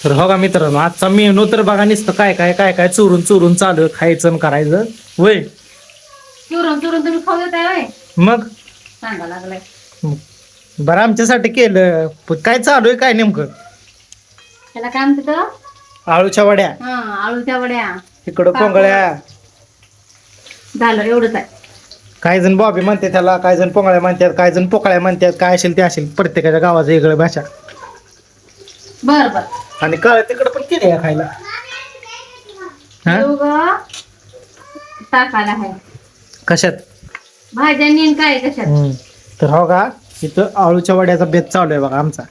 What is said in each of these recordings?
तर हो का मित्रांनो आजचा मेनू तर बघा नुसतं काय काय काय काय चुरून चुरून चालू आहे, खायचं आणि करायचं. वय चुरून चुरून तुम्ही खाऊ देताय होय? मग? सांगा लागलाय. बरं आमच्यासाठी केलं. पण काय चालू आहे काय नेमकं? त्याला काय म्हणतात आळूच्या वड्या. हा आळूच्या वड्या. इकडं पोंगळ्या. झालं एवढंच आहे. काही जण बॉबी म्हणते त्याला काही जण पोंगळ्या म्हणतात काही जण पोकळ्या म्हणतात काय असेल ते असेल. प्रत्येकाच्या गावाचं वेगळं भाषा. बर बर. आणि काळ तिकडं पण खायला. हा? टाकायला आहे. कशात? भाज्यांनी आणि काय कशात? हम्म. तर हो का? इथं आळूच्या वड्याचा बेत चालू आहे बघा आमचा.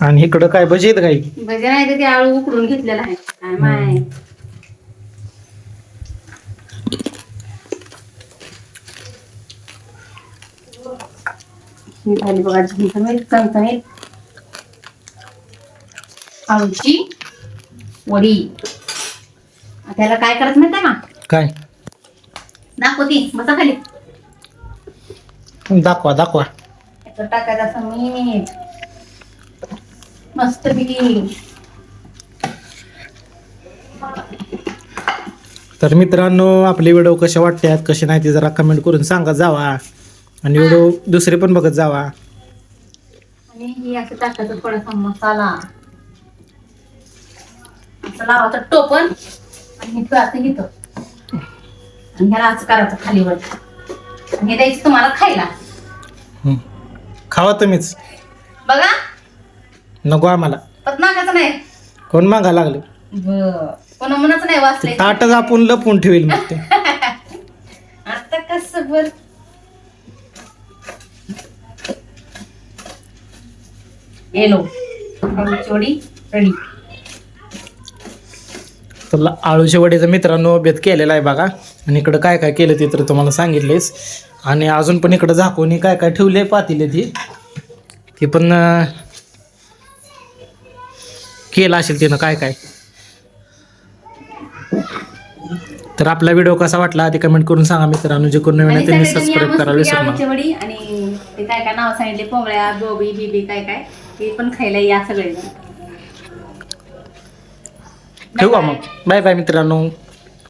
आणि इकडं काय भजी आहेत काही? भजे नाही तर ते आळू उकडून घेतलेला आहे. काय माय? ही झाली बघा झणझणीत चणचणीत आळूची वडी. त्याला काय करायचं माहिती ना काय? दाखवती बसा खाली. दाखवा दाखवा. याचं टाकायचं असं मीठ. मस्त तर मित्रांनो आपले व्हिडिओ कसे वाटतात कसे नाही ते जरा कमेंट करून सांगत जावा. आणि व्हिडिओ दुसरे पण बघत जावा. आणि हे असं टाकायचं थोडासा मसाला. लावायचं टोपण. आणि असं घेतो आणि ह्याला असं करायचं खाली वर आणि हे द्यायचं तुम्हाला खायला. खावा तुम्हीच. बघा. नको आम्हाला. पत नाकाचं नाही. कोण मागा लागले? बर. कोणा मनाचं नाही वाचलंय. ताटच आपण लपून ठेवील मग ते. आता कस बर. येलो चोडी रेडी तर आळूच्या वडीचं मित्रांनो बेत केलेला आहे बघा. आणि इकडं काय काय केलं ते तर तुम्हाला सांगितलेच. आणि अजून पण इकडं झाकून काय काय ठेवले पातील ती. ती पण केलं असेल तिनं काय काय. तर आपला व्हिडिओ कसा वाटला आधी कमेंट करून सांगा मित्रांनो. जे कोण नवीन त्यांनी सबस्क्राईब करायला विसरू वडी आणि ते काय काय नाव सांगितले पोंगळ्या गोबी बिबी काय काय ते पण खायला या सगळे ठेवू का मग? बाय बाय मित्रांनो.